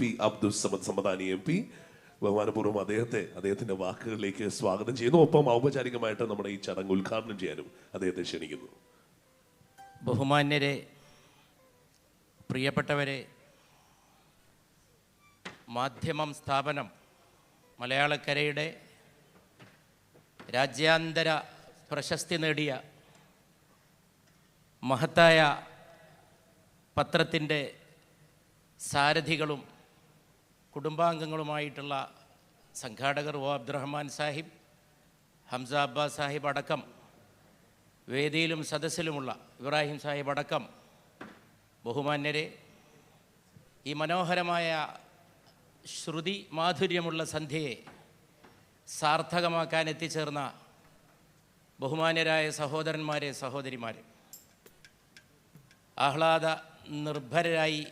P Abdul Samad Samadani M P. ബഹുമാനപൂർവം അദ്ദേഹത്തെ അദ്ദേഹത്തിന്റെ വാക്കുകളിലേക്ക് സ്വാഗതം ചെയ്യുന്നു. ഒപ്പം ഔപചാരികമായിട്ട് നമ്മുടെ ഈ ചടങ്ങ് ഉദ്ഘാടനം ചെയ്യാനും അദ്ദേഹത്തെ ക്ഷണിക്കുന്നു. ബഹുമാന്യരെ പ്രിയപ്പെട്ടവരെ മാധ്യമം സ്ഥാപനം മലയാളക്കരയുടെ രാജ്യാന്തര പ്രശസ്തി നേടിയ മഹത്തായ പത്രത്തിന്റെ സാരഥികളും കുടുംബാംഗങ്ങളുമായിട്ടുള്ള സംഘാടകർ ഒ അബ്ദുറഹ്മാൻ സാഹിബ് ഹംസ അബ്ബാസ് സാഹിബ് അടക്കം വേദിയിലും സദസ്സിലുമുള്ള ഇബ്രാഹിം സാഹിബ് അടക്കം ബഹുമാന്യരെ ഈ മനോഹരമായ ശ്രുതി മാധുര്യമുള്ള സന്ധ്യയെ സാർത്ഥകമാക്കാൻ എത്തിച്ചേർന്ന ബഹുമാന്യരായ സഹോദരന്മാരെ സഹോദരിമാരെ ആഹ്ലാദ നിർഭരരായി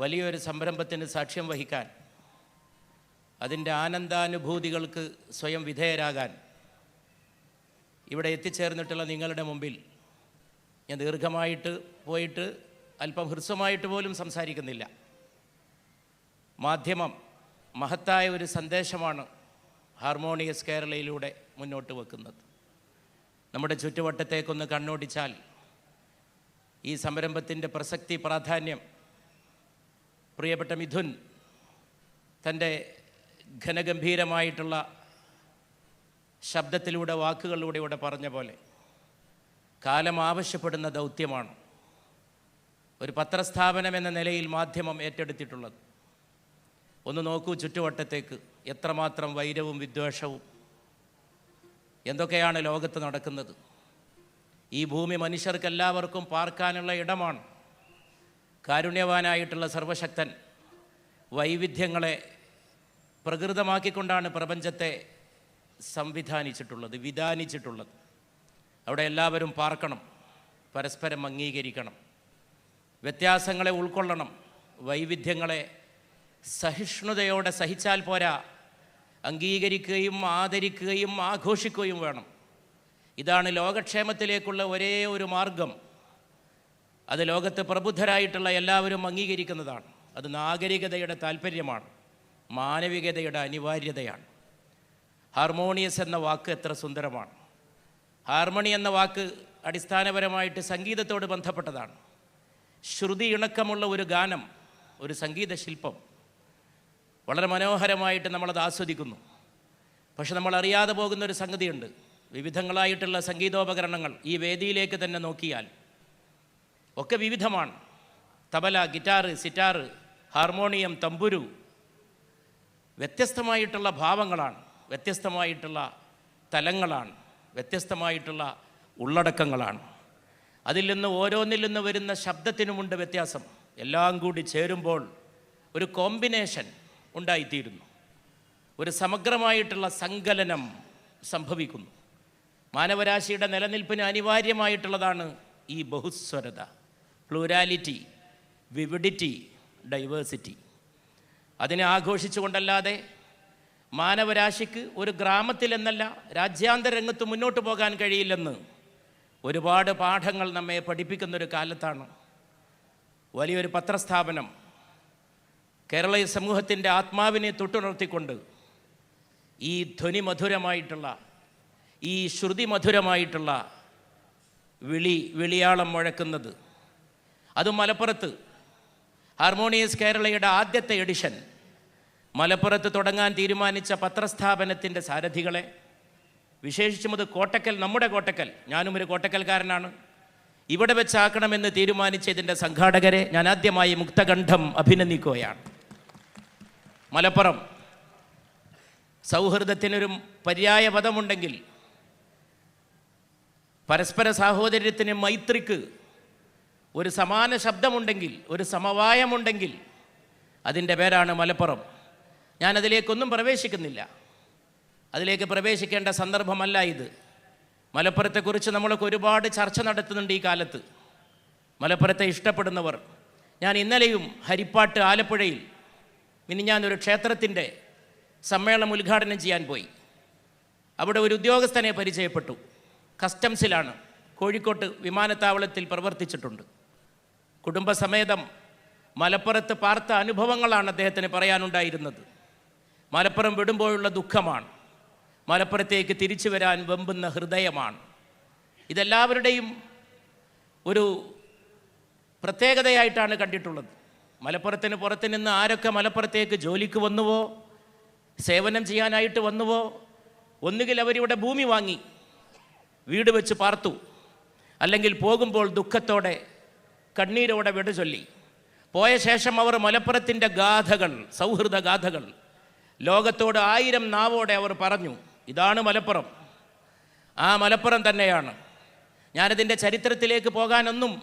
വലിയൊരു സംരംഭത്തിന് സാക്ഷ്യം വഹിക്കാൻ അതിന്റെ ആനന്ദാനുഭൂതികൾക്ക് സ്വയം വിധേയരാകാൻ ഇവിടെ എത്തിച്ചേർന്നിട്ടുള്ള നിങ്ങളുടെ മുമ്പിൽ ഞാൻ ദീർഘമായിട്ട് പോയിട്ട് അല്പം ഹ്രസ്വമായിട്ട് പോലും സംസാരിക്കുന്നില്ല. മാധ്യമം മഹത്തായ ഒരു സന്ദേശമാണ് ഹാർമോണിയസ് കേരളയിലൂടെ മുന്നോട്ട് വെക്കുന്നത്. നമ്മുടെ ചുറ്റുവട്ടത്തേക്കൊന്ന് കണ്ണോടിച്ചാൽ ഈ സംരംഭത്തിന്റെ പ്രസക്തി പ്രാധാന്യം പ്രിയപ്പെട്ട മിഥുൻ തന്റെ ഘനഗംഭീരമായിട്ടുള്ള ശബ്ദത്തിലൂടെ വാക്കുകളിലൂടെ ഇവിടെ പറഞ്ഞ പോലെ കാലം ആവശ്യപ്പെടുന്ന ദൗത്യമാണ് ഒരു പത്രസ്ഥാപനം എന്ന നിലയിൽ മാധ്യമം ഏറ്റെടുത്തിട്ടുള്ളത്. ഒന്ന് നോക്കൂ ചുറ്റുവട്ടത്തേക്ക് എത്രമാത്രം വൈരവും വിദ്വേഷവും എന്തൊക്കെയാണ് ലോകത്ത് നടക്കുന്നത്? ഈ ഭൂമി മനുഷ്യർക്കെല്ലാവർക്കും പാർക്കാനുള്ള ഇടമാണ്. കാരുണ്യവാനായിട്ടുള്ള സർവശക്തൻ വൈവിധ്യങ്ങളെ പ്രകൃതമാക്കിക്കൊണ്ടാണ് പ്രപഞ്ചത്തെ സംവിധാനിച്ചിട്ടുള്ളത് വിധാനിച്ചിട്ടുള്ളത്. അവിടെ എല്ലാവരും പാർക്കണം പരസ്പരം അംഗീകരിക്കണം വ്യത്യാസങ്ങളെ ഉൾക്കൊള്ളണം വൈവിധ്യങ്ങളെ സഹിഷ്ണുതയോടെ സഹിച്ചാൽ പോരാ അംഗീകരിക്കുകയും ആദരിക്കുകയും ആഘോഷിക്കുകയും വേണം. ഇതാണ് ലോകക്ഷേമത്തിലേക്കുള്ള ഒരേ ഒരു മാർഗം. അത് ലോകത്ത് പ്രബുദ്ധരായിട്ടുള്ള എല്ലാവരും അംഗീകരിക്കുന്നതാണ്. അത് നാഗരികതയുടെ താല്പര്യമാണ് മാനവികതയുടെ അനിവാര്യതയാണ്. ഹാർമോണിയസ് എന്ന വാക്ക് എത്ര സുന്ദരമാണ്. ഹാർമണി എന്ന വാക്ക് അടിസ്ഥാനപരമായിട്ട് സംഗീതത്തോട് ബന്ധപ്പെട്ടതാണ്. ശ്രുതി ഇണക്കമുള്ള ഒരു ഗാനം ഒരു സംഗീത ശില്പം വളരെ മനോഹരമായിട്ട് നമ്മളത് ആസ്വദിക്കുന്നു. പക്ഷെ നമ്മൾ അറിയാതെ പോകുന്ന ഒരു സംഗതിയുണ്ട്. വിവിധങ്ങളായിട്ടുള്ള സംഗീതോപകരണങ്ങൾ ഈ വേദിയിലേക്ക് തന്നെ നോക്കിയാൽ ഒക്കെ വിവിധമാണ്. തബല ഗിറ്റാറ് സിറ്റാറ് ഹാർമോണിയം തമ്പുരു. വ്യത്യസ്തമായിട്ടുള്ള ഭാവങ്ങളാണ്. വ്യത്യസ്തമായിട്ടുള്ള തലങ്ങളാണ്. വ്യത്യസ്തമായിട്ടുള്ള ഉള്ളടക്കങ്ങളാണ്. അതിൽ നിന്ന് ഓരോന്നിൽ നിന്ന് വരുന്ന ശബ്ദത്തിനുമുണ്ട് വ്യത്യാസം. എല്ലാം കൂടി ചേരുമ്പോൾ ഒരു കോമ്പിനേഷൻ ഉണ്ടായിത്തീരുന്നു. ഒരു സമഗ്രമായിട്ടുള്ള സങ്കലനം സംഭവിക്കുന്നു. മാനവരാശിയുടെ നിലനിൽപ്പിന് അനിവാര്യമായിട്ടുള്ളതാണ് ഈ ബഹുസ്വരത. Plurality vividity diversity. അതിനെ ആഘോഷിച്ചുകൊണ്ടല്ലാതെ മാനവരാശിക്ക് ഒരു ഗ്രാമത്തിൽ എന്നല്ല രാജ്യാന്തര രംഗത്ത് മുന്നോട്ട് പോകാൻ കഴിയില്ലെന്ന് ഒരുപാട് പാഠങ്ങൾ നമ്മെ പഠിപ്പിക്കുന്നൊരു കാലത്താണ്. വലിയൊരു പത്രസ്ഥാപനം കേരള സമൂഹത്തിന്റെ ആത്മാവിനെ തൊട്ടുണർത്തിക്കൊണ്ട് ഈ ധ്വനിമധുരമായിട്ടുള്ള ഈ ശ്രുതി മധുരമായിട്ടുള്ള വിളി വിളിയാളം മുഴക്കുന്നത് അത് മലപ്പുറത്ത്. ഹാർമോണിയസ് കേരളയുടെ ആദ്യത്തെ എഡിഷൻ മലപ്പുറത്ത് തുടങ്ങാൻ തീരുമാനിച്ച പത്രസ്ഥാപനത്തിന്റെ സാരഥികളെ. വിശേഷിച്ചും അത് കോട്ടക്കൽ നമ്മുടെ കോട്ടക്കൽ. ഞാനും ഒരു കോട്ടക്കൽക്കാരനാണ്. ഇവിടെ വെച്ചാക്കണമെന്ന് തീരുമാനിച്ച ഇതിന്റെ സംഘാടകരെ ഞാൻ ആദ്യമായി മുക്തകണ്ഠം അഭിനന്ദിക്കുകയാണ്. മലപ്പുറം. സൗഹൃദത്തിനൊരു പര്യായ പദമുണ്ടെങ്കിൽ പരസ്പര സാഹോദര്യത്തിന് മൈത്രിക്ക് ഒരു സമാന ശബ്ദമുണ്ടെങ്കിൽ ഒരു സമവായമുണ്ടെങ്കിൽ അതിന്റെ പേരാണ് മലപ്പുറം. ഞാൻ അതിലേക്കൊന്നും പ്രവേശിക്കുന്നില്ല. അതിലേക്ക് പ്രവേശിക്കേണ്ട സന്ദർഭമല്ല ഇത്. മലപ്പുറത്തെക്കുറിച്ച് നമ്മളൊക്കെ ഒരുപാട് ചർച്ച നടത്തുന്നുണ്ട് ഈ കാലത്ത്. മലപ്പുറത്തെ ഇഷ്ടപ്പെടുന്നവർ. ഞാൻ ഇന്നലെയും ഹരിപ്പാട്ട് ആലപ്പുഴയിൽ ഇനി ഞാനൊരു ക്ഷേത്രത്തിന്റെ സമ്മേളനം ഉദ്ഘാടനം ചെയ്യാൻ പോയി. അവിടെ ഒരു ഉദ്യോഗസ്ഥനെ പരിചയപ്പെട്ടു. കസ്റ്റംസിലാണ്. കോഴിക്കോട്ട് വിമാനത്താവളത്തിൽ പ്രവർത്തിച്ചിട്ടുണ്ട്. കുടുംബസമേതം മലപ്പുറത്ത് പാർത്ത അനുഭവങ്ങളാണ് അദ്ദേഹത്തിന് പറയാനുണ്ടായിരുന്നത്. മലപ്പുറം വിടുമ്പോഴുള്ള ദുഃഖമാണ്. മലപ്പുറത്തേക്ക് തിരിച്ചു വരാൻ വെമ്പുന്ന ഹൃദയമാണ്. ഇതെല്ലാവരുടെയും ഒരു പ്രത്യേകതയായിട്ടാണ് കണ്ടിട്ടുള്ളത്. മലപ്പുറത്തിന് പുറത്ത് നിന്ന് ആരൊക്കെ മലപ്പുറത്തേക്ക് ജോലിക്ക് വന്നുവോ സേവനം ചെയ്യാനായിട്ട് വന്നുവോ ഒന്നുകിൽ അവരിവിടെ ഭൂമി വാങ്ങി വീട് വെച്ച് പാർത്തു അല്ലെങ്കിൽ പോകുമ്പോൾ ദുഃഖത്തോടെ കണ്ണീരോടെ വിട ചൊല്ലി. പോയ ശേഷം അവർ മലപ്പുറത്തിന്റെ ഗാഥകൾ സൗഹൃദ ഗാഥകൾ. ലോകത്തോട് ആയിരം നാവോടെ അവർ പറഞ്ഞു ഇതാണ് മലപ്പുറം. ആ മലപ്പുറം തന്നെയാണ്. ഞാനതിന്റെ ചരിത്രത്തിലേക്ക് പോകാനൊന്നും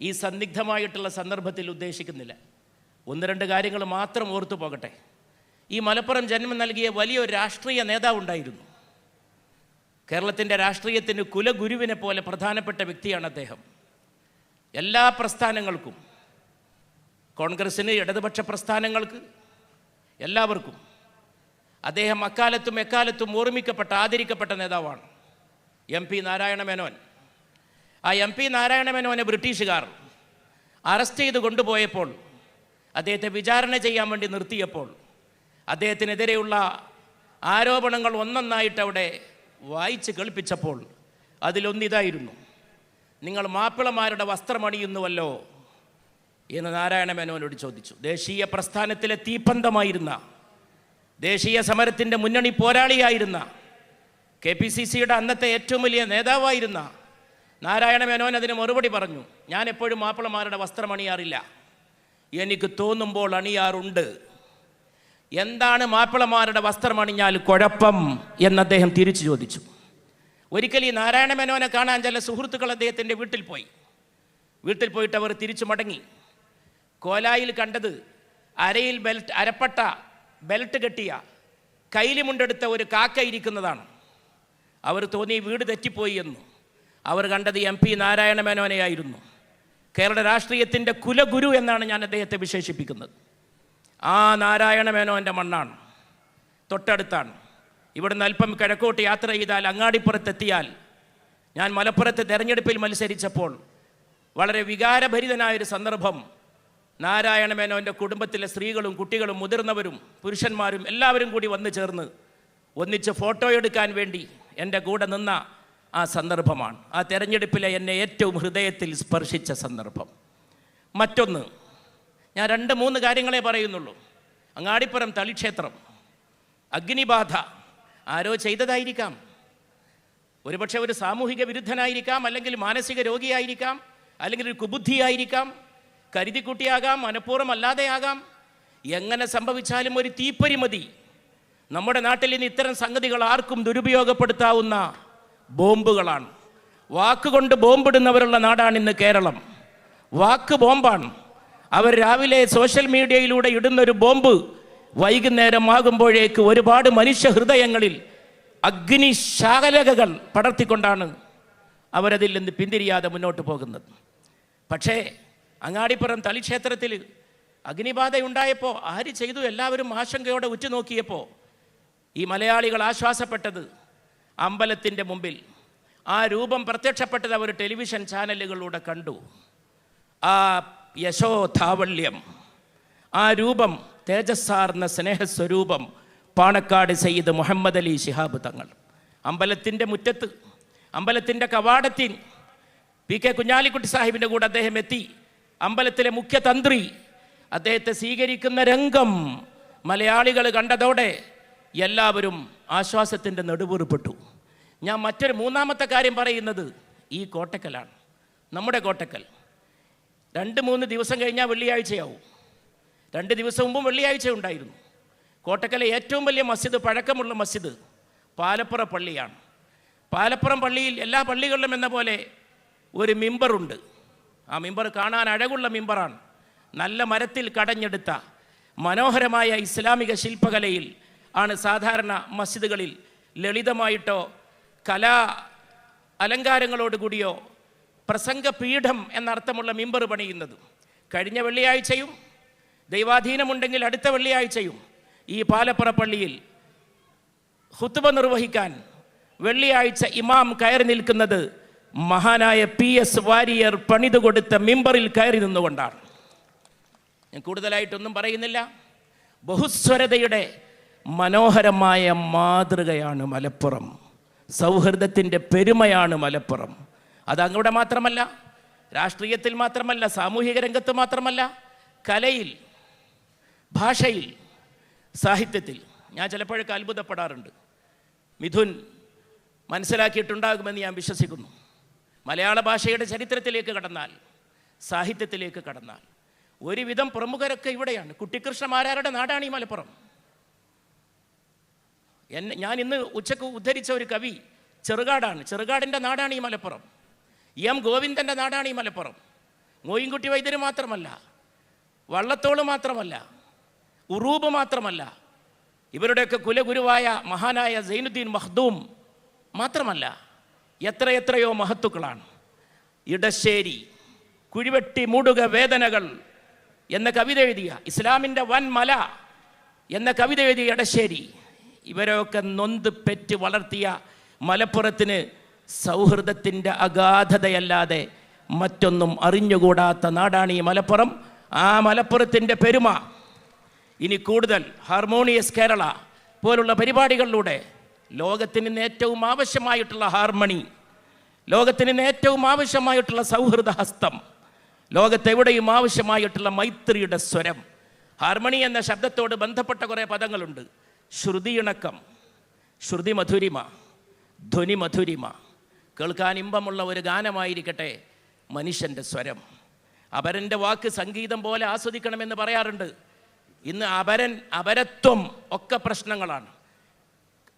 ഈ സന്ദിഗ്ധമായിട്ടുള്ള സന്ദർഭത്തിൽ ഉദ്ദേശിക്കുന്നില്ല. ഒന്ന് രണ്ട് കാര്യങ്ങൾ മാത്രം ഓർത്തു പോകട്ടെ. ഈ മലപ്പുറം ജന്മം നൽകിയ വലിയൊരു രാഷ്ട്രീയ നേതാവുണ്ടായിരുന്നു കേരളത്തിന്റെ രാഷ്ട്രീയത്തിന് കുലഗുരുവിനെ പോലെ പ്രധാനപ്പെട്ട വ്യക്തിയാണ് അദ്ദേഹം. എല്ലാ പ്രസ്ഥാനങ്ങൾക്കും കോൺഗ്രസ്സിന് ഇടതുപക്ഷ പ്രസ്ഥാനങ്ങൾക്ക് എല്ലാവർക്കും അദ്ദേഹം അക്കാലത്തും എക്കാലത്തും ഓർമ്മിക്കപ്പെട്ട ആദരിക്കപ്പെട്ട നേതാവാണ് എം പി നാരായണ മേനോൻ ആ എം പി നാരായണ മേനോനെ ബ്രിട്ടീഷുകാർ അറസ്റ്റ് ചെയ്ത് കൊണ്ടുപോയപ്പോൾ അദ്ദേഹത്തെ വിചാരണ ചെയ്യാൻ വേണ്ടി നിർത്തിയപ്പോൾ അദ്ദേഹത്തിനെതിരെയുള്ള ആരോപണങ്ങൾ ഒന്നൊന്നായിട്ട് അവിടെ വായിച്ച് കേൾപ്പിച്ചപ്പോൾ അതിലൊന്നിതായിരുന്നു. നിങ്ങൾ മാപ്പിളമാരുടെ വസ്ത്രമണിയുന്നുവല്ലോ എന്ന് നാരായണ മേനോനോട് ചോദിച്ചു. ദേശീയ പ്രസ്ഥാനത്തിലെ തീപ്പന്തമായിരുന്ന ദേശീയ സമരത്തിന്റെ മുന്നണി പോരാളിയായിരുന്ന കെ പി സി സിയുടെ അന്നത്തെ ഏറ്റവും വലിയ നേതാവായിരുന്ന നാരായണ മേനോൻ അതിന് മറുപടി പറഞ്ഞു. ഞാൻ എപ്പോഴും മാപ്പിളമാരുടെ വസ്ത്രമണിയാറില്ല. എനിക്ക് തോന്നുമ്പോൾ അണിയാറുണ്ട്. എന്താണ് മാപ്പിളമാരുടെ വസ്ത്രം അണിഞ്ഞാൽ കുഴപ്പം? എന്ന് അദ്ദേഹം തിരിച്ചു ചോദിച്ചു. ഒരിക്കൽ ഈ നാരായണ മേനോനെ കാണാൻ ചില സുഹൃത്തുക്കൾ അദ്ദേഹത്തിന്റെ വീട്ടിൽ പോയി. വീട്ടിൽ പോയിട്ട് അവർ തിരിച്ചു മടങ്ങി. കോലായിൽ കണ്ടത് അരയിൽ ബെൽറ്റ് അരപ്പട്ട ബെൽറ്റ് കെട്ടിയ കൈലിമുണ്ടെടുത്ത ഒരു കാക്ക ഇരിക്കുന്നതാണ്. അവർ തോന്നി വീട് തെറ്റിപ്പോയി എന്ന്. അവർ കണ്ടത് എം പി നാരായണ മേനോനെയായിരുന്നു കേരള രാഷ്ട്രീയത്തിന്റെ കുലഗുരു എന്നാണ് ഞാൻ അദ്ദേഹത്തെ വിശേഷിപ്പിക്കുന്നത്. ആ നാരായണ മേനോന്റെ മണ്ണാണ്. തൊട്ടടുത്താണ്. ഇവിടുന്ന് അല്പം കിഴക്കോട്ട് യാത്ര ചെയ്താൽ അങ്ങാടിപ്പുറത്തെത്തിയാൽ ഞാൻ മലപ്പുറത്ത് തെരഞ്ഞെടുപ്പിൽ മത്സരിച്ചപ്പോൾ വളരെ വികാരഭരിതനായൊരു സന്ദർഭം. നാരായണ മേനോന്റെ കുടുംബത്തിലെ സ്ത്രീകളും കുട്ടികളും മുതിർന്നവരും പുരുഷന്മാരും എല്ലാവരും കൂടി വന്നു ചേർന്ന് ഒന്നിച്ച് ഫോട്ടോ എടുക്കാൻ വേണ്ടി എന്റെ കൂടെ നിന്ന ആ സന്ദർഭമാണ്. ആ തെരഞ്ഞെടുപ്പിലെ എന്നെ ഏറ്റവും ഹൃദയത്തിൽ സ്പർശിച്ച സന്ദർഭം. മറ്റൊന്ന് ഞാൻ രണ്ട് മൂന്ന് കാര്യങ്ങളെ പറയുന്നുള്ളൂ. അങ്ങാടിപ്പുറം തളിക്ഷേത്രം അഗ്നിബാധ ആരോ ചെയ്തതായിരിക്കാം. ഒരുപക്ഷെ ഒരു സാമൂഹിക വിരുദ്ധനായിരിക്കാം അല്ലെങ്കിൽ മാനസിക രോഗിയായിരിക്കാം അല്ലെങ്കിൽ ഒരു കുബുദ്ധിയായിരിക്കാം കരുതിക്കുട്ടിയാകാം മനഃപൂർവം അല്ലാതെയാകാം എങ്ങനെ സംഭവിച്ചാലും ഒരു തീപ്പൊരി മതി. നമ്മുടെ നാട്ടിൽ ഇന്ന് ഇത്തരം സംഗതികൾ ആർക്കും ദുരുപയോഗപ്പെടുത്താവുന്ന ബോംബുകളാണ്. വാക്കുകൊണ്ട് ബോംബിടുന്നവരുള്ള നാടാണ് ഇന്ന് കേരളം. വാക്ക് ബോംബാണ്. അവർ രാവിലെ സോഷ്യൽ മീഡിയയിലൂടെ ഇടുന്നൊരു ബോംബ് വൈകുന്നേരം ആകുമ്പോഴേക്ക് ഒരുപാട് മനുഷ്യ ഹൃദയങ്ങളിൽ അഗ്നിശാലകകൾ പടർത്തിക്കൊണ്ടാണ് അവരതിൽ നിന്ന് പിന്തിരിയാതെ മുന്നോട്ട് പോകുന്നത്. പക്ഷേ അങ്ങാടിപ്പുറം തളിക്ഷേത്രത്തിൽ അഗ്നിബാധയുണ്ടായപ്പോൾ ആര് ചെയ്തു? എല്ലാവരും ആശങ്കയോടെ ഉറ്റുനോക്കിയപ്പോൾ ഈ മലയാളികൾ ആശ്വാസപ്പെട്ടത് അമ്പലത്തിന്റെ മുമ്പിൽ. ആ രൂപം പ്രത്യക്ഷപ്പെട്ടത് അവർ ടെലിവിഷൻ ചാനലുകളിലൂടെ കണ്ടു. ആ യശോധാവള്യം ആ രൂപം തേജസ്സാർന്ന സ്നേഹസ്വരൂപം പാണക്കാട് സയ്യിദ് മുഹമ്മദ് അലി ശിഹാബ് തങ്ങൾ. അമ്പലത്തിന്റെ മുറ്റത്ത് അമ്പലത്തിന്റെ കവാടത്തിൽ പി കെ കുഞ്ഞാലിക്കുട്ടി സാഹിബിന്റെ കൂടെ അദ്ദേഹം എത്തി. അമ്പലത്തിലെ മുഖ്യ തന്ത്രി അദ്ദേഹത്തെ സ്വീകരിക്കുന്ന രംഗം മലയാളികൾ കണ്ടതോടെ എല്ലാവരും ആശ്വാസത്തിന്റെ നെടുവീർപ്പെട്ടു. ഞാൻ മറ്റൊരു മൂന്നാമത്തെ കാര്യം പറയുന്നത് ഈ കോട്ടക്കലാണ്. നമ്മുടെ കോട്ടക്കൽ. രണ്ട് മൂന്ന് ദിവസം കഴിഞ്ഞാൽ വെള്ളിയാഴ്ചയാവും. രണ്ട് ദിവസം മുമ്പ് വെള്ളിയാഴ്ച ഉണ്ടായിരുന്നു. കോട്ടക്കലെ ഏറ്റവും വലിയ മസ്ജിദ് പഴക്കമുള്ള മസ്ജിദ് പാലപ്പുറ പള്ളിയാണ്. പാലപ്പുറം പള്ളിയിൽ എല്ലാ പള്ളികളിലും എന്ന പോലെ ഒരു മിമ്പറുണ്ട്. ആ മിമ്പർ കാണാൻ അഴകുള്ള മിമ്പറാണ്. നല്ല മരത്തിൽ കടഞ്ഞെടുത്ത മനോഹരമായ ഇസ്ലാമിക ശില്പകലയിൽ ആണ് സാധാരണ മസ്ജിദുകളിൽ ലളിതമായിട്ടോ കലാ അലങ്കാരങ്ങളോടുകൂടിയോ പ്രസംഗപീഠം എന്നർത്ഥമുള്ള മിമ്പർ പണിയുന്നത്. കഴിഞ്ഞ വെള്ളിയാഴ്ചയും ദൈവാധീനമുണ്ടെങ്കിൽ അടുത്ത വെള്ളിയാഴ്ചയും ഈ പാലപ്പുറ പള്ളിയിൽ ഹുത്തുബ നിർവഹിക്കാൻ വെള്ളിയാഴ്ച ഇമാം കയറി നിൽക്കുന്നത് മഹാനായ പി എസ് വാരിയർ പണിതു കൊടുത്ത മിമ്പറിൽ കയറി നിന്നുകൊണ്ടാണ്. ഞാൻ കൂടുതലായിട്ടൊന്നും പറയുന്നില്ല. ബഹുസ്വരതയുടെ മനോഹരമായ മാതൃകയാണ് മലപ്പുറം. സൗഹൃദത്തിന്റെ പെരുമയാണ് മലപ്പുറം. അത് അങ്ങവിടെ മാത്രമല്ല രാഷ്ട്രീയത്തിൽ മാത്രമല്ല സാമൂഹിക രംഗത്ത് മാത്രമല്ല കലയിൽ ഭാഷയിൽ സാഹിത്യത്തിൽ. ഞാൻ ചിലപ്പോഴൊക്കെ അത്ഭുതപ്പെടാറുണ്ട്. മിഥുൻ മനസ്സിലാക്കിയിട്ടുണ്ടാകുമെന്ന് ഞാൻ വിശ്വസിക്കുന്നു. മലയാള ഭാഷയുടെ ചരിത്രത്തിലേക്ക് കടന്നാൽ സാഹിത്യത്തിലേക്ക് കടന്നാൽ ഒരുവിധം പ്രമുഖരൊക്കെ ഇവിടെയാണ്. കുട്ടിക്കൃഷ്ണമാരാരുടെ നാടാണ് ഈ മലപ്പുറം. എന്നെ ഞാൻ ഇന്ന് ഉച്ചയ്ക്ക് ഉദ്ധരിച്ച ഒരു കവി ചെറുകാടാണ്. ചെറുകാടിന്റെ നാടാണ് ഈ മലപ്പുറം. എം ഗോവിന്ദന്റെ നാടാണ് ഈ മലപ്പുറം. മോയിൻകുട്ടി വൈദ്യർ മാത്രമല്ല വള്ളത്തോൾ മാത്രമല്ല ഉറൂബ് മാത്രമല്ല ഇവരുടെയൊക്കെ കുലഗുരുവായ മഹാനായ സൈനുദ്ദീൻ മഹ്ദൂം മാത്രമല്ല എത്രയെത്രയോ മഹത്തുക്കളാണ്. ഇടശ്ശേരി കുഴിവെട്ടി മൂടുക വേദനകൾ എന്ന കവിത എഴുതിയ ഇസ്ലാമിന്റെ വൻ മല എന്ന കവിത എഴുതിയ ഇടശ്ശേരി ഇവരെയൊക്കെ നൊന്ത് പെറ്റ് വളർത്തിയ മലപ്പുറത്തിന് സൗഹൃദത്തിന്റെ അഗാധതയല്ലാതെ മറ്റൊന്നും അറിഞ്ഞുകൂടാത്ത നാടാണ് ഈ മലപ്പുറം. ആ മലപ്പുറത്തിന്റെ പെരുമ ഇനി കൂടുതൽ ഹാർമോണിയസ് കേരള പോലുള്ള പരിപാടികളിലൂടെ ലോകത്തിന് ഇന്ന് ഏറ്റവും ആവശ്യമായിട്ടുള്ള ഹാർമണി ലോകത്തിന് ഇന്ന് ഏറ്റവും ആവശ്യമായിട്ടുള്ള സൗഹൃദ ഹസ്തം ലോകത്തെവിടെയും ആവശ്യമായിട്ടുള്ള മൈത്രിയുടെ സ്വരം. ഹാർമണി എന്ന ശബ്ദത്തോട് ബന്ധപ്പെട്ട കുറേ പദങ്ങളുണ്ട്. ശ്രുതിയിണക്കം ശ്രുതി മധുരിമ ധ്വനി മധുരിമ. കേൾക്കാൻ ഇമ്പമുള്ള ഒരു ഗാനമായിരിക്കട്ടെ മനുഷ്യന്റെ സ്വരം. അപരന്റെ വാക്ക് സംഗീതം പോലെ ആസ്വദിക്കണമെന്ന് പറയാറുണ്ട്. ഇന്ന് അപരൻ അപരത്വം ഒക്കെ പ്രശ്നങ്ങളാണ്.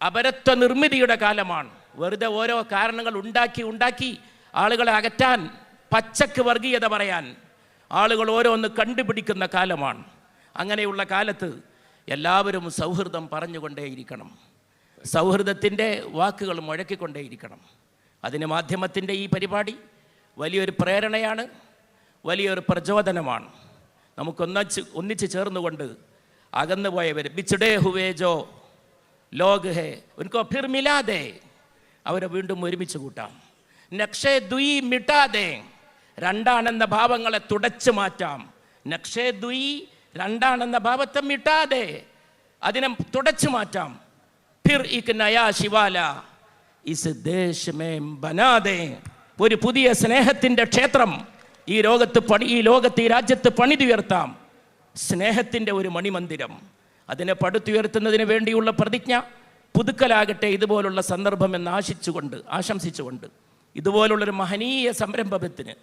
അപരത്വ നിർമ്മിതിയുടെ കാലമാണ്. വെറുതെ ഓരോ കാരണങ്ങൾ ഉണ്ടാക്കി ഉണ്ടാക്കി ആളുകളെ അകറ്റാൻ പച്ചക്ക് വർഗീയത പറയാൻ ആളുകൾ ഓരോന്ന് കണ്ടുപിടിക്കുന്ന കാലമാണ്. അങ്ങനെയുള്ള കാലത്ത് എല്ലാവരും സൗഹൃദം പറഞ്ഞുകൊണ്ടേയിരിക്കണം. സൗഹൃദത്തിന്റെ വാക്കുകൾ മുഴക്കിക്കൊണ്ടേയിരിക്കണം. അതിന് മാധ്യമത്തിന്റെ ഈ പരിപാടി വലിയൊരു പ്രേരണയാണ് വലിയൊരു പ്രചോദനമാണ്. നമുക്കൊന്നിച്ച് ഒന്നിച്ച് ചേർന്നുകൊണ്ട് അകന്നു പോയവർ ബിച്ചുഡേ ഹുവേജോ ലോക് ഹേ ഉൻകോ ഫിർ മിലാതെ അവരെ വീണ്ടും ഒരുമിച്ച് കൂട്ടാം. നക്ഷേ ദുയി മിട്ടാതെ രണ്ടാണെന്ന ഭാവങ്ങളെ തുടച്ചു മാറ്റാം. നക്ഷേ ദുയി രണ്ടാണെന്ന ഭാവത്തെ മിട്ടാതെ അതിനെ തുടച്ചു മാറ്റാം. ഫിർ ഇക് നയാ ശിവാല ഇസ് ദേശ് ബനാതെ ഒരു പുതിയ സ്നേഹത്തിന്റെ ക്ഷേത്രം ഈ ലോകത്ത് പണി ഈ ലോകത്ത് ഈ രാജ്യത്ത് പണിതുയർത്താം സ്നേഹത്തിന്റെ ഒരു മണിമന്ദിരം. അതിനെ പടുത്തുയർത്തുന്നതിന് വേണ്ടിയുള്ള പ്രതിജ്ഞ പുതുക്കലാകട്ടെ ഇതുപോലുള്ള സന്ദർഭം എന്ന് ആശിച്ചുകൊണ്ട് ആശംസിച്ചുകൊണ്ട്. ഇതുപോലുള്ളൊരു മഹനീയ സംരംഭത്തിന്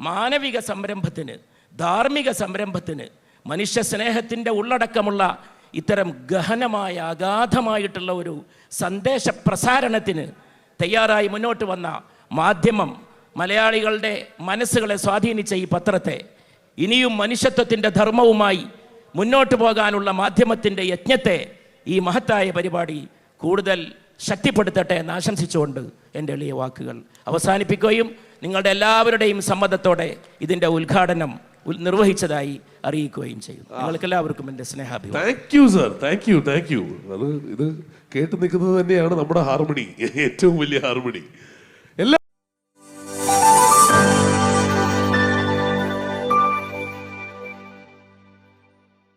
മാനവിക സംരംഭത്തിന് ധാർമ്മിക സംരംഭത്തിന് മനുഷ്യ സ്നേഹത്തിന്റെ ഉള്ളടക്കമുള്ള ഇത്തരം ഗഹനമായ അഗാധമായിട്ടുള്ള ഒരു സന്ദേശ പ്രസാരണത്തിന് തയ്യാറായി മുന്നോട്ട് വന്ന മാധ്യമം മലയാളികളുടെ മനസ്സുകളെ സ്വാധീനിച്ച ഈ പത്രത്തെ ഇനിയും മനുഷ്യത്വത്തിന്റെ ധർമ്മവുമായി മുന്നോട്ട് പോകാനുള്ള മാധ്യമത്തിന്റെ യജ്ഞത്തെ ഈ മഹത്തായ പരിപാടി കൂടുതൽ ശക്തിപ്പെടുത്തട്ടെ എന്ന് ആശംസിച്ചുകൊണ്ട് എന്റെ എളിയ വാക്കുകൾ അവസാനിപ്പിക്കുകയും നിങ്ങളുടെ എല്ലാവരുടെയും സമ്മതത്തോടെ ഇതിന്റെ ഉദ്ഘാടനം നിർവഹിച്ചതായി അറിയിക്കുകയും ചെയ്യും. നിങ്ങൾക്ക് എല്ലാവർക്കും എന്റെ സ്നേഹാഭിമാനം. Thank you sir thank you thank you അത് ഇത് കേട്ട് നിൽക്കുന്നത് തന്നെയാണ് നമ്മുടെ ഹാർമണി ഏറ്റവും വലിയ ഹാർമണി